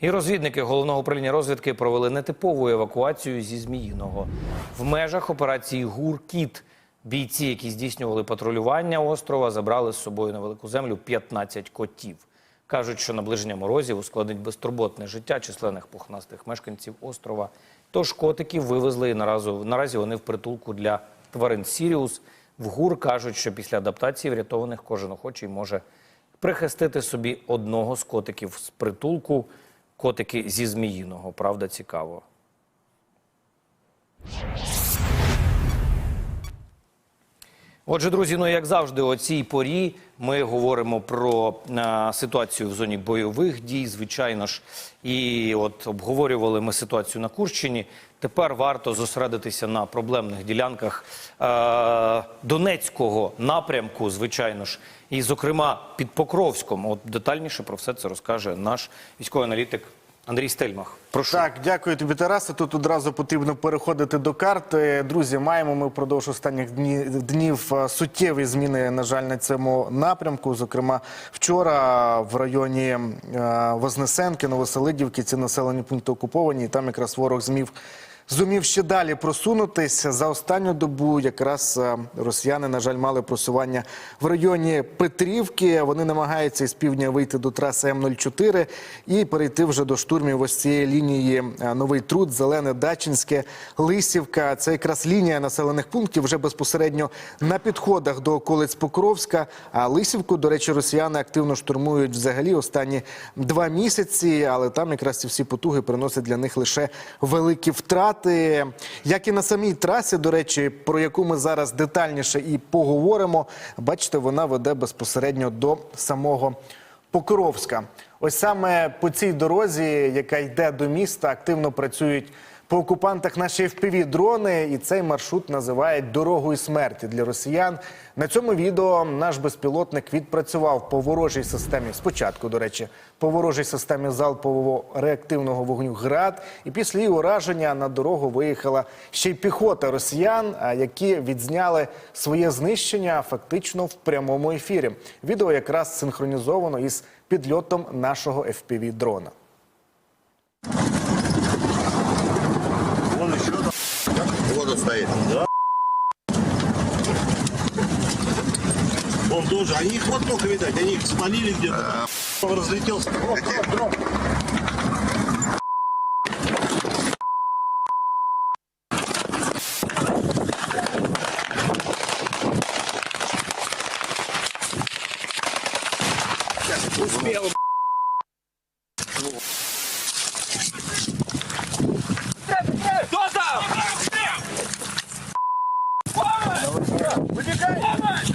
І розвідники головного управління розвідки провели нетипову евакуацію зі Зміїного в межах операції ГУР-Кіт. Бійці, які здійснювали патрулювання острова, забрали з собою на велику землю 15 котів. Кажуть, що наближення морозів ускладнить безтурботне життя численних пухнастих мешканців острова. Тож котиків вивезли і наразі, вони в притулку для тварин Сіріус. В ГУР кажуть, що після адаптації врятованих кожен охочий може прихистити собі одного з котиків з притулку. Котики зі Зміїного. Правда, цікаво. Отже, друзі, ну як завжди, о цій порі ми говоримо про е, ситуацію в зоні бойових дій, звичайно ж, і от обговорювали ми ситуацію на Курщині. Тепер варто зосередитися на проблемних ділянках е, Донецького напрямку, звичайно ж, і, зокрема, під Покровськом. От детальніше про все це розкаже наш військовий аналітик Андрій Стельмах. Прошу. Так, дякую тобі, Тарасе. Тут одразу потрібно переходити до карти. Друзі, маємо ми впродовж останніх дні, днів е, суттєві зміни, на жаль, на цьому напрямку. Зокрема, вчора в районі е, Вознесенки, Новоселидівки, ці населені пункти окуповані. І там якраз ворог змів. Зумів ще далі просунутися за останню добу. Якраз е, росіяни, на жаль, мали просування в районі Петрівки. Вони намагаються із півдня вийти до траси М04 і перейти вже до штурмів ось цієї лінії е, Новий Труд, Зелене, Дачинське, Лисівка. Це якраз лінія населених пунктів вже безпосередньо на підходах до околиць Покровська. А Лисівку, до речі, росіяни активно штурмують взагалі останні два місяці, але там якраз ці всі потуги приносять для них лише великі втрати. Як і на самій трасі, до речі, про яку ми зараз детальніше і поговоримо. Бачите, вона веде безпосередньо до самого Покровська. Ось саме по цій дорозі, яка йде до міста, активно працюють по окупантах наші FPV-дрони, і цей маршрут називають дорогою смерті для росіян. На цьому відео наш безпілотник відпрацював по ворожій системі. Спочатку, до речі, по ворожій системі залпового реактивного вогню ГРАД. І після її ураження на дорогу виїхала ще й піхота росіян, які відзняли своє знищення фактично в прямому ефірі. Відео якраз синхронізовано із підльотом нашого FPV-дрона. Вон стоит. Да. Он тоже. Они их вот только видать. Они их спалили где-то. Он разлетелся. Дрон, дрон, дрон. Успел. Выбегай!